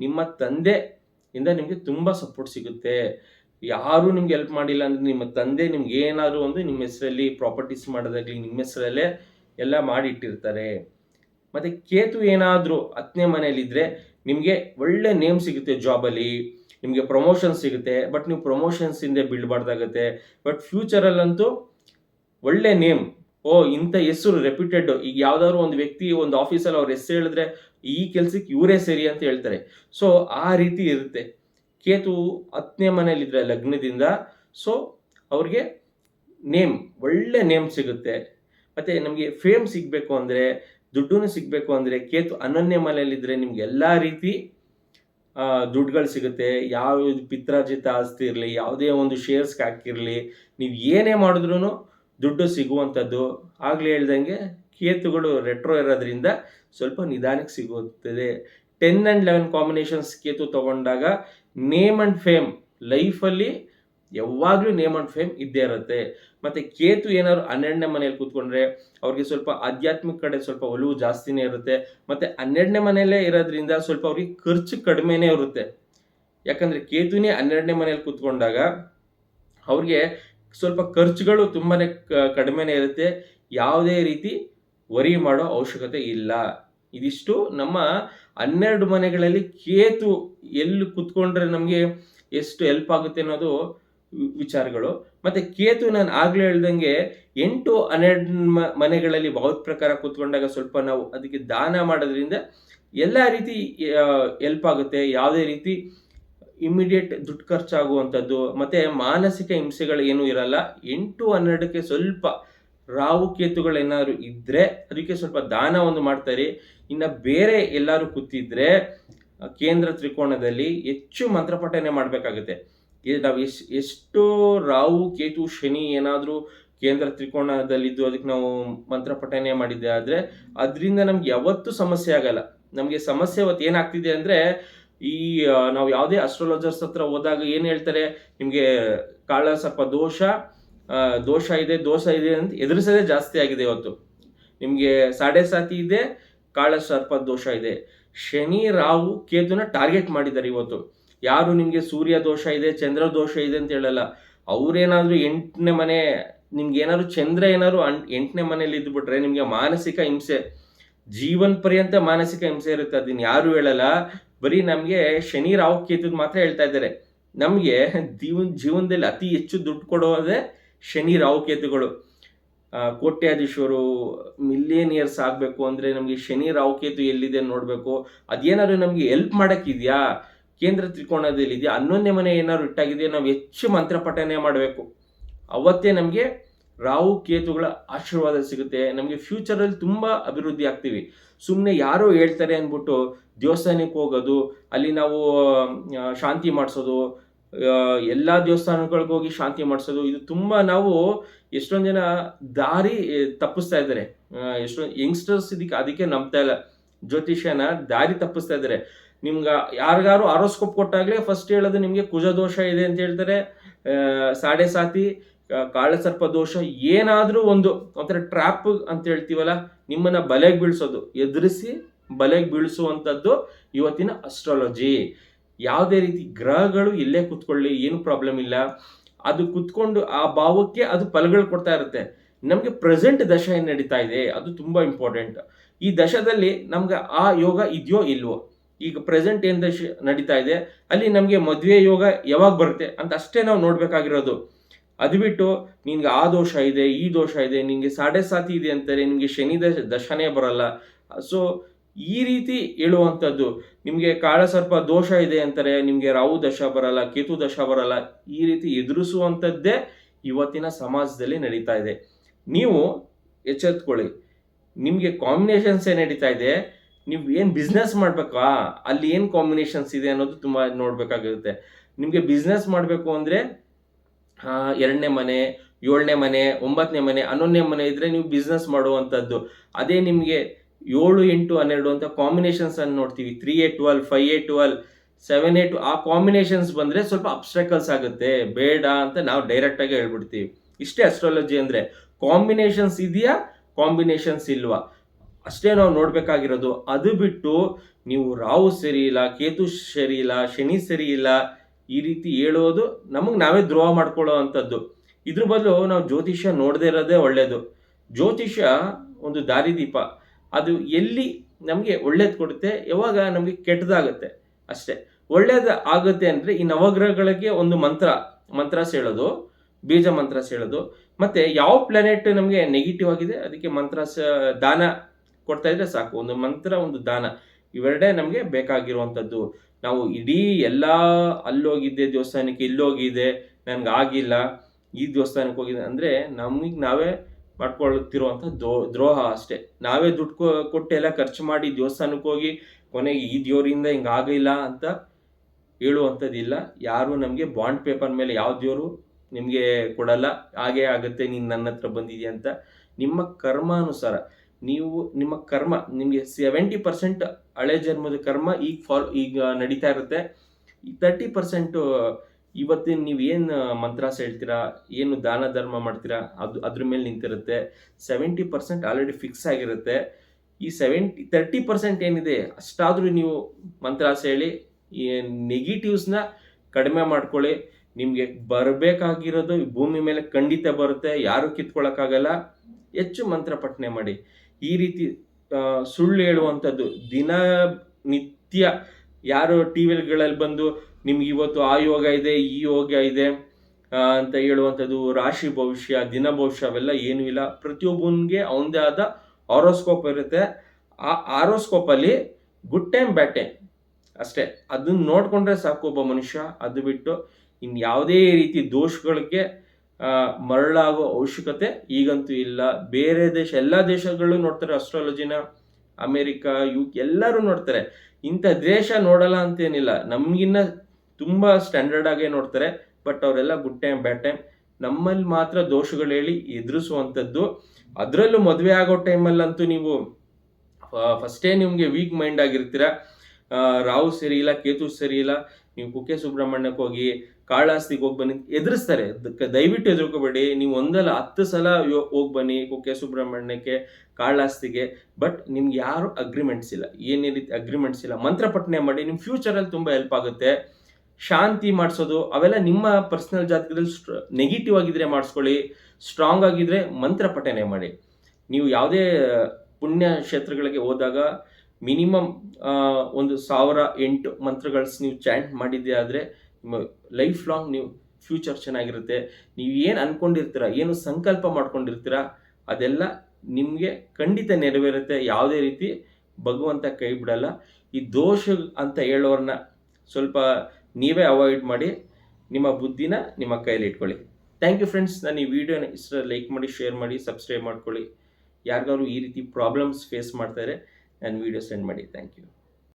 ನಿಮ್ಮ ತಂದೆ ಇಂದ ನಿಮಗೆ ತುಂಬಾ ಸಪೋರ್ಟ್ ಸಿಗುತ್ತೆ. ಯಾರು ನಿಮ್ಗೆ ಹೆಲ್ಪ್ ಮಾಡಿಲ್ಲ ಅಂದ್ರೆ ನಿಮ್ಮ ತಂದೆ ನಿಮ್ಗೆ ಏನಾದ್ರು ಒಂದು ನಿಮ್ಮ ಹೆಸರಲ್ಲಿ ಪ್ರಾಪರ್ಟೀಸ್ ಮಾಡೋದಾಗ್ಲಿ ನಿಮ್ಮ ಹೆಸರಲ್ಲೇ ಎಲ್ಲ ಮಾಡಿಟ್ಟಿರ್ತಾರೆ. ಮತ್ತೆ ಕೇತು ಏನಾದರೂ ಹತ್ತನೇ ಮನೆಯಲ್ಲಿದ್ದರೆ ನಿಮಗೆ ಒಳ್ಳೆ ನೇಮ್ ಸಿಗುತ್ತೆ ಜಾಬಲ್ಲಿ ನಿಮಗೆ ಪ್ರಮೋಷನ್ ಸಿಗುತ್ತೆ ಬಟ್ ನೀವು ಪ್ರಮೋಷನ್ಸ್ ಹಿಂದೆ ಬೀಳ್ಬಾರ್ದಾಗತ್ತೆ ಬಟ್ ಫ್ಯೂಚರಲ್ಲಂತೂ ಒಳ್ಳೆ ನೇಮ್ ಓ ಇಂಥ ಹೆಸರು ರೆಪ್ಯೂಟೆಡ್ ಈಗ ಯಾವ್ದಾದ್ರು ಒಂದು ವ್ಯಕ್ತಿ ಒಂದು ಆಫೀಸಲ್ಲಿ ಅವ್ರ ಹೆಸರು ಹೇಳಿದ್ರೆ ಈ ಕೆಲ್ಸಕ್ಕೆ ಇವರೇ ಸರಿ ಅಂತ ಹೇಳ್ತಾರೆ. ಸೊ ಆ ರೀತಿ ಇರುತ್ತೆ. ಕೇತು ಹತ್ತನೇ ಮನೇಲಿದ್ರೆ ಲಗ್ನದಿಂದ. ಸೊ ಅವ್ರಿಗೆ ನೇಮ್ ಒಳ್ಳೆ ನೇಮ್ ಸಿಗುತ್ತೆ. ಮತ್ತೆ ನಮಗೆ ಫೇಮ್ ಸಿಗಬೇಕು ಅಂದರೆ ದುಡ್ಡು ಸಿಗಬೇಕು ಅಂದರೆ ಕೇತು ಅನನ್ಯ ಮನೆಯಲ್ಲಿದ್ದರೆ ನಿಮ್ಗೆ ಎಲ್ಲ ರೀತಿ ದುಡ್ಡುಗಳು ಸಿಗುತ್ತೆ. ಯಾವ ಪಿತ್ರಾರ್ಜಿತ ಆಸ್ತಿ ಇರಲಿ, ಯಾವುದೇ ಒಂದು ಶೇರ್ಸ್ಗೆ ಹಾಕಿರಲಿ, ನೀವು ಏನೇ ಮಾಡಿದ್ರೂ ದುಡ್ಡು ಸಿಗುವಂಥದ್ದು. ಆಗಲೇ ಹೇಳ್ದಂಗೆ ಕೇತುಗಳು ರೆಟ್ರೋ ಇರೋದ್ರಿಂದ ಸ್ವಲ್ಪ ನಿಧಾನಕ್ಕೆ ಸಿಗುತ್ತದೆ. Ten and eleven combinations Ketu ತಗೊಂಡಾಗ ನೇಮ್ ಆ್ಯಂಡ್ ಫೇಮ್ ಲೈಫಲ್ಲಿ ಯಾವಾಗಲೂ ನೇಮ್ ಆ್ಯಂಡ್ ಫೇಮ್ ಇದ್ದೇ ಇರುತ್ತೆ. ಮತ್ತೆ ಕೇತು ಏನಾದ್ರು ಹನ್ನೆರಡನೇ ಮನೆಯಲ್ಲಿ ಕೂತ್ಕೊಂಡ್ರೆ ಅವ್ರಿಗೆ ಸ್ವಲ್ಪ ಆಧ್ಯಾತ್ಮಿಕ ಕಡೆ ಸ್ವಲ್ಪ ಒಲವು ಜಾಸ್ತಿನೇ ಇರುತ್ತೆ. ಮತ್ತೆ ಹನ್ನೆರಡನೇ ಮನೆಯಲ್ಲೇ ಇರೋದ್ರಿಂದ ಸ್ವಲ್ಪ ಅವ್ರಿಗೆ ಖರ್ಚು ಕಡಿಮೆನೇ ಇರುತ್ತೆ. ಯಾಕಂದ್ರೆ ಕೇತುನೇ ಹನ್ನೆರಡನೇ ಮನೆಯಲ್ಲಿ ಕೂತ್ಕೊಂಡಾಗ ಅವ್ರಿಗೆ ಸ್ವಲ್ಪ ಖರ್ಚುಗಳು ತುಂಬಾನೇ ಕ- ಕಡಿಮೆನೇ ಇರುತ್ತೆ. ಯಾವುದೇ ರೀತಿ ವರಿ ಮಾಡೋ ಅವಶ್ಯಕತೆ ಇಲ್ಲ. ಇದಿಷ್ಟು ನಮ್ಮ ಹನ್ನೆರಡು ಮನೆಗಳಲ್ಲಿ ಕೇತು ಎಲ್ಲಿ ಕುತ್ಕೊಂಡ್ರೆ ನಮಗೆ ಎಷ್ಟು ಹೆಲ್ಪ್ ಆಗುತ್ತೆ ಅನ್ನೋದು ವಿಚಾರಗಳು. ಮತ್ತೆ ಕೇತು ನಾನು ಆಗ್ಲೇ ಹೇಳ್ದಂಗೆ ಎಂಟು ಹನ್ನೆರಡು ಮನೆಗಳಲ್ಲಿ ಭಾವದ ಪ್ರಕಾರ ಕೂತ್ಕೊಂಡಾಗ ಸ್ವಲ್ಪ ನಾವು ಅದಕ್ಕೆ ದಾನ ಮಾಡೋದ್ರಿಂದ ಎಲ್ಲ ರೀತಿ ಹೆಲ್ಪ್ ಆಗುತ್ತೆ. ಯಾವುದೇ ರೀತಿ ಇಮಿಡಿಯೇಟ್ ದುಡ್ಡು ಖರ್ಚಾಗುವಂಥದ್ದು, ಮತ್ತೆ ಮಾನಸಿಕ ಹಿಂಸೆಗಳು ಏನೂ ಇರಲ್ಲ. ಎಂಟು ಹನ್ನೆರಡಕ್ಕೆ ಸ್ವಲ್ಪ ರಾವು ಕೇತುಗಳೇನಾದ್ರು ಇದ್ದರೆ ಅದಕ್ಕೆ ಸ್ವಲ್ಪ ದಾನ ಒಂದು ಮಾಡ್ತಾರೆ. ಇನ್ನು ಬೇರೆ ಎಲ್ಲರೂ ಕೂತಿದ್ರೆ ಕೇಂದ್ರ ತ್ರಿಕೋಣದಲ್ಲಿ ಹೆಚ್ಚು ಮಂತ್ರಪಠನೆ ಮಾಡಬೇಕಾಗುತ್ತೆ. ನಾವು ಎಸ್, ಎಷ್ಟು ರಾವು ಕೇತು, ಶನಿ ಏನಾದರೂ ಕೇಂದ್ರ ತ್ರಿಕೋಣದಲ್ಲಿದ್ದು ಅದಕ್ಕೆ ನಾವು ಮಂತ್ರಪಠನೆ ಮಾಡಿದ್ದೆ ಆದರೆ ಅದರಿಂದ ನಮ್ಗೆ ಯಾವತ್ತೂ ಸಮಸ್ಯೆ ಆಗಲ್ಲ. ನಮಗೆ ಸಮಸ್ಯೆ ಅವತ್ತು ಏನಾಗ್ತಿದೆ ಅಂದರೆ ಈ ನಾವು ಯಾವುದೇ ಅಸ್ಟ್ರಾಲಜರ್ಸ್ ಹತ್ರ ಹೋದಾಗ ಏನು ಹೇಳ್ತಾರೆ? ನಿಮಗೆ ಕಾಳ ಸರ್ಪ ದೋಷ ದೋಷ ಇದೆ ದೋಷ ಇದೆ ಅಂತ ಎದುರಿಸೋದೇ ಜಾಸ್ತಿ ಆಗಿದೆ ಇವತ್ತು. ನಿಮಗೆ ಸಾಡೆ ಸಾತಿ ಇದೆ, ಕಾಳ ಸರ್ಪ ದೋಷ ಇದೆ. ಶನಿ, ರಾಹು, ಕೇತುನ ಟಾರ್ಗೆಟ್ ಮಾಡಿದ್ದಾರೆ ಇವತ್ತು. ಯಾರು ನಿಮಗೆ ಸೂರ್ಯ ದೋಷ ಇದೆ, ಚಂದ್ರ ದೋಷ ಇದೆ ಅಂತ ಹೇಳಲ್ಲ. ಅವ್ರೇನಾದ್ರೂ ಎಂಟನೇ ಮನೆ, ನಿಮ್ಗೆ ಏನಾದ್ರು ಚಂದ್ರ ಏನಾದ್ರು ಅನ್- ಎಂಟನೇ ಮನೇಲಿ ಇದ್ಬಿಟ್ರೆ ನಿಮಗೆ ಮಾನಸಿಕ ಹಿಂಸೆ, ಜೀವನ್ ಪರ್ಯಂತ ಮಾನಸಿಕ ಹಿಂಸೆ ಇರುತ್ತೆ. ಅದನ್ನ ಯಾರು ಹೇಳಲ್ಲ. ಬರೀ ನಮಗೆ ಶನಿ, ರಾಹು, ಕೇತುದ್ ಮಾತ್ರ ಹೇಳ್ತಾ ಇದ್ದಾರೆ. ನಮಗೆ ಜೀವನ್ ಜೀವನದಲ್ಲಿ ಅತಿ ಹೆಚ್ಚು ದುಡ್ಡು ಕೊಡೋದೇ ಶನಿ ರಾಹು ಕೇತುಗಳು ಆ, ಕೋಟ್ಯಾಧೀಶರು ಮಿಲಿಯನಿಯರ್ಸ್ ಆಗಬೇಕು ಅಂದರೆ ನಮಗೆ ಶನಿ ರಾಹು ಕೇತು ಎಲ್ಲಿದೆ ನೋಡಬೇಕು. ಅದೇನಾದ್ರು ನಮಗೆ ಹೆಲ್ಪ್ ಮಾಡೋಕ್ಕಿದೆಯಾ ಕೇಂದ್ರ ತ್ರಿಕೋಣದಲ್ಲಿ ಇದೆಯಾ? ಹನ್ನೊಂದನೇ ಮನೆ ಏನಾದ್ರು ಇಟ್ಟಾಗಿದೆಯಾ? ನಾವು ಹೆಚ್ಚು ಮಂತ್ರ ಪಠನೆ ಮಾಡಬೇಕು. ಅವತ್ತೇ ನಮಗೆ ರಾಹು ಕೇತುಗಳ ಆಶೀರ್ವಾದ ಸಿಗುತ್ತೆ. ನಮಗೆ ಫ್ಯೂಚರಲ್ಲಿ ತುಂಬ ಅಭಿವೃದ್ಧಿ ಆಗ್ತೀವಿ. ಸುಮ್ಮನೆ ಯಾರೋ ಹೇಳ್ತಾರೆ ಅಂದ್ಬಿಟ್ಟು ದೇವಸ್ಥಾನಕ್ಕೆ ಹೋಗೋದು ಅಲ್ಲಿ ನಾವು ಶಾಂತಿ ಮಾಡಿಸೋದು ಎಲ್ಲ ದೇವಸ್ಥಾನಗಳಿಗೆ ಹೋಗಿ ಶಾಂತಿ ಮಾಡಿಸೋದು, ಇದು ತುಂಬ ನಾವು ಎಷ್ಟೊಂದು ಜನ ದಾರಿ ತಪ್ಪಿಸ್ತಾ ಇದ್ದಾರೆ. ಎಷ್ಟೊಂದು ಯಂಗ್ಸ್ಟರ್ಸ್ ಇದಕ್ಕೆ ಅದಕ್ಕೆ ನಂಬ್ತಾ ಇಲ್ಲ. ಜ್ಯೋತಿಷ್ಯನ ದಾರಿ ತಪ್ಪಿಸ್ತಾ ಇದ್ದಾರೆ. ನಿಮ್ಗೆ ಯಾರಿಗಾರು ಆರೋಸ್ಕೋಪ್ ಕೊಟ್ಟಾಗಲೇ ಫಸ್ಟ್ ಹೇಳೋದು ನಿಮಗೆ ಕುಜ ದೋಷ ಇದೆ ಅಂತ ಹೇಳ್ತಾರೆ. ಸಾಡೆ ಸಾತಿ ಕಾಳಸರ್ಪ ದೋಷ ಏನಾದರೂ ಒಂದು ಒಂಥರ ಟ್ರ್ಯಾಪ್ ಅಂತ ಹೇಳ್ತೀವಲ್ಲ, ನಿಮ್ಮನ್ನ ಬಲೆಗೆ ಬೀಳಿಸೋದು. ಎದುರಿಸಿ ಬಲೆಗೆ ಬೀಳಿಸುವಂಥದ್ದು ಇವತ್ತಿನ ಅಸ್ಟ್ರಾಲಜಿ ಯಾವುದೇ ರೀತಿ ಗ್ರಹಗಳು ಇಲ್ಲೇ ಕುತ್ಕೊಳ್ಳಿ, ಏನು ಪ್ರಾಬ್ಲಮ್ ಇಲ್ಲ. ಅದು ಕುತ್ಕೊಂಡು ಆ ಭಾವಕ್ಕೆ ಅದು ಫಲಗಳು ಕೊಡ್ತಾ ಇರುತ್ತೆ. ನಮಗೆ ಪ್ರೆಸೆಂಟ್ ದಶ ಏನು ನಡೀತಾ ಇದೆ, ಅದು ತುಂಬ ಇಂಪಾರ್ಟೆಂಟ್ ಈ ದಶದಲ್ಲಿ ನಮ್ಗೆ ಆ ಯೋಗ ಇದೆಯೋ ಇಲ್ವೋ? ಈಗ ಪ್ರೆಸೆಂಟ್ ಏನು ದಶ ನಡೀತಾ ಇದೆ? ಅಲ್ಲಿ ನಮಗೆ ಮದುವೆ ಯೋಗ ಯಾವಾಗ ಬರುತ್ತೆ ಅಂತ ಅಷ್ಟೇ ನಾವು ನೋಡ್ಬೇಕಾಗಿರೋದು. ಅದು ಬಿಟ್ಟು ನಿನ್ಗೆ ಆ ದೋಷ ಇದೆ, ಈ ದೋಷ ಇದೆ, ನಿನಗೆ ಸಾಡೆ ಸಾತಿ ಇದೆ ಅಂತಾರೆ ನಿಮಗೆ ಶನಿ ದಶ ದಶನೇ ಬರಲ್ಲ. ಸೊ ಈ ರೀತಿ ಹೇಳುವಂಥದ್ದು. ನಿಮಗೆ ಕಾಳಸರ್ಪ ದೋಷ ಇದೆ ಅಂತಾರೆ, ನಿಮಗೆ ರಾಹು ದಶ ಬರಲ್ಲ, ಕೇತು ದಶ ಬರಲ್ಲ, ಈ ರೀತಿ ಎದುರಿಸುವಂಥದ್ದೇ ಇವತ್ತಿನ ಸಮಾಜದಲ್ಲಿ ನಡೀತಾ ಇದೆ. ನೀವು ಎಚ್ಚೆತ್ಕೊಳ್ಳಿ. ನಿಮಗೆ ಕಾಂಬಿನೇಷನ್ಸ್ ಏನು ನಡೀತಾ ಇದೆ. ನೀವು ಏನು ಬಿಸ್ನೆಸ್ ಮಾಡಬೇಕಾ? ಅಲ್ಲಿ ಏನು ಕಾಂಬಿನೇಷನ್ಸ್ ಇದೆ ಅನ್ನೋದು ತುಂಬ ನೋಡಬೇಕಾಗಿರುತ್ತೆ. ನಿಮಗೆ ಬಿಸ್ನೆಸ್ ಮಾಡಬೇಕು ಅಂದರೆ ಎರಡನೇ ಮನೆ, ಏಳನೇ ಮನೆ ಒಂಬತ್ತನೇ ಮನೆ, ಹನ್ನೊಂದನೇ ಮನೆ ಇದ್ರೆ ನೀವು ಬಿಸ್ನೆಸ್ ಮಾಡುವಂಥದ್ದು. ಅದೇ ನಿಮಗೆ ಏಳು ಎಂಟು ಹನ್ನೆರಡು ಅಂತ ಕಾಂಬಿನೇಷನ್ಸ್ ಅನ್ನು ನೋಡ್ತೀವಿ. Three a twelve five a twelve seven eight ಆ ಕಾಂಬಿನೇಷನ್ಸ್ ಬಂದರೆ ಸ್ವಲ್ಪ ಅಬ್ಸ್ಟ್ರಕಲ್ಸ್ ಆಗುತ್ತೆ. ಬೇಡ ಅಂತ ನಾವು ಡೈರೆಕ್ಟಾಗಿ ಹೇಳ್ಬಿಡ್ತೀವಿ. ಇಷ್ಟೇ ಅಸ್ಟ್ರಾಲಜಿ ಅಂದರೆ ಕಾಂಬಿನೇಷನ್ಸ್ ಇದೆಯಾ ಕಾಂಬಿನೇಷನ್ಸ್ ಇಲ್ವಾ? ಅಷ್ಟೇ ನಾವು ನೋಡಬೇಕಾಗಿರೋದು. ಅದು ಬಿಟ್ಟು ನೀವು ರಾಹು ಸರಿ ಇಲ್ಲ ಕೇತು ಸರಿ ಇಲ್ಲ ಶನಿ ಸರಿ ಇಲ್ಲ ಈ ರೀತಿ ಹೇಳೋದು ನಮಗೆ ನಾವೇ ದ್ರೋಹ ಮಾಡ್ಕೊಳ್ಳೋ ಅಂಥದ್ದು. ಇದ್ರ ಬದಲು ನಾವು ಜ್ಯೋತಿಷ್ಯ ನೋಡದೇ ಇರೋದೇ ಒಳ್ಳೆಯದು ಜ್ಯೋತಿಷ್ಯ ಒಂದು ದಾರಿದೀಪ. ಅದು ಎಲ್ಲಿ ನಮಗೆ ಒಳ್ಳೇದು ಕೊಡುತ್ತೆ, ಯಾವಾಗ ನಮಗೆ ಕೆಟ್ಟದಾಗುತ್ತೆ ಅಷ್ಟೇ. ಒಳ್ಳೇದು ಆಗುತ್ತೆ ಅಂದರೆ ಈ ನವಗ್ರಹಗಳಿಗೆ ಒಂದು ಮಂತ್ರ ಮಂತ್ರ ಹೇಳೋದು ಬೀಜ ಮಂತ್ರ ಹೇಳೋದು ಮತ್ತೆ ಯಾವ ಪ್ಲಾನೆಟ್ ನಮಗೆ ನೆಗೆಟಿವ್ ಆಗಿದೆ, ಅದಕ್ಕೆ ಮಂತ್ರ ಸ, ದಾನ ಕೊಡ್ತಾ ಇದ್ರೆ ಸಾಕು. ಒಂದು ಮಂತ್ರ, ಒಂದು ದಾನ, ಇವೆರಡೇ ನಮಗೆ ಬೇಕಾಗಿರುವಂಥದ್ದು. ನಾವು ಇಡೀ ಎಲ್ಲ ಅಲ್ಲೋಗಿದ್ದೆ ದೇವಸ್ಥಾನಕ್ಕೆ ಇಲ್ಲೋಗಿದೆ ನನ್ಗೆ ಆಗಿಲ್ಲ, ಈ ದೇವಸ್ಥಾನಕ್ಕೆ ಹೋಗಿದೆ ಅಂದರೆ ನಮಗೆ ನಾವೇ ಮಾಡ್ಕೊಳ್ತಿರುವಂಥ ದೋ, ದ್ರೋಹ ಅಷ್ಟೇ. ನಾವೇ ದುಡ್ಡು ಕೊಟ್ಟು ಎಲ್ಲ ಖರ್ಚು ಮಾಡಿ ದೇವಸ್ಥಾನಕ್ಕೆ ಹೋಗಿ ಕೊನೆಗೆ ಈ ದೇವರಿಂದ ಹಿಂಗೆ ಆಗಲಿಲ್ಲ ಅಂತ ಹೇಳುವಂಥದ್ದಿಲ್ಲ. ಯಾರು ನಮಗೆ ಬಾಂಡ್ ಪೇಪರ್ ಮೇಲೆ ಯಾವ ದೇವರು ನಿಮಗೆ ಕೊಡಲ್ಲ, ಹಾಗೇ ಆಗುತ್ತೆ, ನೀನು ನನ್ನ ಹತ್ರ ಅಂತ ನಿಮ್ಮ ಕರ್ಮಾನುಸಾರ. ನೀವು, ನಿಮ್ಮ ಕರ್ಮ, ನಿಮಗೆ ಸೆವೆಂಟಿ ಪರ್ಸೆಂಟ್ ಹಳೆ ಜನ್ಮದ ಕರ್ಮ ಈಗ ಫಾಲೋ, ಈಗ ನಡೀತಾ ಇರುತ್ತೆ. ತರ್ಟಿ ಪರ್ಸೆಂಟು ಇವತ್ತಿನ ನೀವು ಏನು ಮಂತ್ರಾಸ ಹೇಳ್ತೀರಾ? ಏನು ದಾನ ಧರ್ಮ ಮಾಡ್ತೀರಾ? ಅದು, ಅದ್ರ ಮೇಲೆ ನಿಂತಿರುತ್ತೆ. ಸೆವೆಂಟಿ ಪರ್ಸೆಂಟ್ ಆಲ್ರೆಡಿ ಫಿಕ್ಸ್ ಆಗಿರುತ್ತೆ. ಈ ಸೆವೆಂಟಿ ತರ್ಟಿ ಪರ್ಸೆಂಟ್ ಏನಿದೆ? ಅಷ್ಟಾದರೂ ನೀವು ಮಂತ್ರಾಸ ಹೇಳಿ, ಈ ನೆಗೆಟಿವ್ಸ್ನ ಕಡಿಮೆ ಮಾಡ್ಕೊಳ್ಳಿ. ನಿಮಗೆ ಬರಬೇಕಾಗಿರೋದು ಭೂಮಿ ಮೇಲೆ ಖಂಡಿತ ಬರುತ್ತೆ. ಯಾರು ಕಿತ್ಕೊಳ್ಳೋಕ್ಕಾಗಲ್ಲ ಹೆಚ್ಚು ಮಂತ್ರ ಪಠನೆ ಮಾಡಿ. ಈ ರೀತಿ ಸುಳ್ಳು ಹೇಳುವಂಥದ್ದು ದಿನ ನಿತ್ಯ ಯಾರು ಟಿ ವಿಗಳಲ್ಲಿ ಬಂದು ನಿಮ್ಗೆ ಇವತ್ತು ಆ ಯೋಗ ಇದೆ, ಈ ಯೋಗ ಇದೆ ಅಂತ ಹೇಳುವಂಥದ್ದು ರಾಶಿ ಭವಿಷ್ಯ, ದಿನ ಭವಿಷ್ಯ ಅವೆಲ್ಲ ಏನೂ ಇಲ್ಲ. ಪ್ರತಿಯೊಬ್ಬನಿಗೆ ಅವನದೇ ಆದ ಆರೋಸ್ಕೋಪ್ ಇರುತ್ತೆ. ಆ ಆರೋಸ್ಕೋಪಲ್ಲಿ ಗುಡ್ ಟೈಮ್ ಬ್ಯಾಡ್ ಟೈಮ್ ಅಷ್ಟೇ. ಅದನ್ನ ನೋಡ್ಕೊಂಡ್ರೆ ಸಾಕು ಒಬ್ಬ ಮನುಷ್ಯ. ಅದು ಬಿಟ್ಟು ಇನ್ನು ಯಾವುದೇ ರೀತಿ ದೋಷಗಳಿಗೆ ಮರಳಾಗೋ ಅವಶ್ಯಕತೆ ಈಗಂತೂ ಇಲ್ಲ. ಬೇರೆ ದೇಶ, ಎಲ್ಲ ದೇಶಗಳು ನೋಡ್ತಾರೆ ಅಸ್ಟ್ರಾಲಜಿನ ಅಮೇರಿಕಾ ಯು ಎಲ್ಲರೂ ನೋಡ್ತಾರೆ. ಇಂಥ ದೇಶ ನೋಡಲ್ಲ ಅಂತೇನಿಲ್ಲ. ನಮಗಿನ್ನ ತುಂಬ ಸ್ಟ್ಯಾಂಡರ್ಡ್ ಆಗೇ ನೋಡ್ತಾರೆ. ಬಟ್ ಅವರೆಲ್ಲ ಗುಡ್ ಟೈಮ್ ಬ್ಯಾಡ್ ಟೈಮ್ ನಮ್ಮಲ್ಲಿ ಮಾತ್ರ ದೋಷಗಳು ಹೇಳಿ ಎದುರಿಸುವಂಥದ್ದು. ಅದರಲ್ಲೂ ಮದುವೆ ಆಗೋ ಟೈಮಲ್ಲಂತೂ ನೀವು ಫಸ್ಟೇ ನಿಮಗೆ ವೀಕ್ ಮೈಂಡ್ ಆಗಿರ್ತೀರ. ರಾಹು ಸರಿ ಇಲ್ಲ, ಕೇತು ಸರಿ ಇಲ್ಲ, ನೀವು ಕುಕ್ಕೆ ಸುಬ್ರಹ್ಮಣ್ಯಕ್ಕೆ ಹೋಗಿ ಕಾಳಾಸ್ತಿಗೆ ಹೋಗಿ ಬನ್ನಿ. ಎದುರಿಸ್ತಾರೆ. ದಯವಿಟ್ಟು ಎದುರ್ಕೋಬೇಡಿ. ನೀವು ಒಂದಲ್ಲ, ಹತ್ತು ಸಲ ಹೋಗಿ ಬನ್ನಿ. ಕುಕ್ಕೆ ಸುಬ್ರಹ್ಮಣ್ಯಕ್ಕೆ, ಕಾಳಾಸ್ತಿಗೆ. ಬಟ್ ನಿಮ್ಗೆ ಯಾರು ಅಗ್ರಿಮೆಂಟ್ಸ್ ಇಲ್ಲ. ಏನೇ ರೀತಿ ಅಗ್ರಿಮೆಂಟ್ಸ್ ಇಲ್ಲ. ಮಂತ್ರ ಪಠನೆ ಮಾಡಿ ನಿಮ್ಮ ಫ್ಯೂಚರಲ್ಲಿ ತುಂಬ ಹೆಲ್ಪ್ ಆಗುತ್ತೆ. ಶಾಂತಿ ಮಾಡಿಸೋದು, ಅವೆಲ್ಲ ನಿಮ್ಮ ಪರ್ಸನಲ್ ಜಾತಕದಲ್ಲಿ ನೆಗೆಟಿವ್ ಆಗಿದ್ರೆ ಮಾಡಿಸ್ಕೊಳ್ಳಿ. ಸ್ಟ್ರಾಂಗ್ ಆಗಿದ್ರೆ ಮಂತ್ರ ಪಠನೆ ಮಾಡಿ. ನೀವು ಯಾವುದೇ, ಪುಣ್ಯ ಕ್ಷೇತ್ರಗಳಿಗೆ ಹೋದಾಗ ಮಿನಿಮಮ್ ಒಂದು ಸಾವಿರ ಎಂಟು ಮಂತ್ರಗಳ್ಸ್ ನೀವು ಚಾಂಟ್ ಮಾಡಿದ್ದೆ ಆದರೆ ಲೈಫ್ ಲಾಂಗ್ ನೀವು ಫ್ಯೂಚರ್ ಚೆನ್ನಾಗಿರುತ್ತೆ. ನೀವು ಏನು ಅಂದ್ಕೊಂಡಿರ್ತೀರ ಏನು ಸಂಕಲ್ಪ ಮಾಡ್ಕೊಂಡಿರ್ತೀರ, ಅದೆಲ್ಲ ನಿಮಗೆ ಖಂಡಿತ ನೆರವೇರುತ್ತೆ. ಯಾವುದೇ ರೀತಿ ಭಗವಂತ ಕೈ ಬಿಡಲ್ಲ. ಈ ದೋಷ ಅಂತ ಹೇಳೋರನ್ನ ಸ್ವಲ್ಪ ನೀವೇ ಅವಾಯ್ಡ್ ಮಾಡಿ, ನಿಮ್ಮ ಬುದ್ಧಿನ ನಿಮ್ಮ ಕೈಯಲ್ಲಿ ಇಟ್ಕೊಳ್ಳಿ. ಥ್ಯಾಂಕ್ ಯು ಫ್ರೆಂಡ್ಸ್ ನಾನು ಈ ವಿಡಿಯೋನ ಇಷ್ಟ ಲೈಕ್ ಮಾಡಿ ಶೇರ್ ಮಾಡಿ ಸಬ್ಸ್ಕ್ರೈಬ್ ಮಾಡ್ಕೊಳ್ಳಿ. ಯಾರಿಗಾದ್ರು ಈ ರೀತಿ ಪ್ರಾಬ್ಲಮ್ಸ್ ಫೇಸ್ ಮಾಡ್ತಾರೆ, ನಾನು ವಿಡಿಯೋ ಸೆಂಡ್ ಮಾಡಿ. Thank you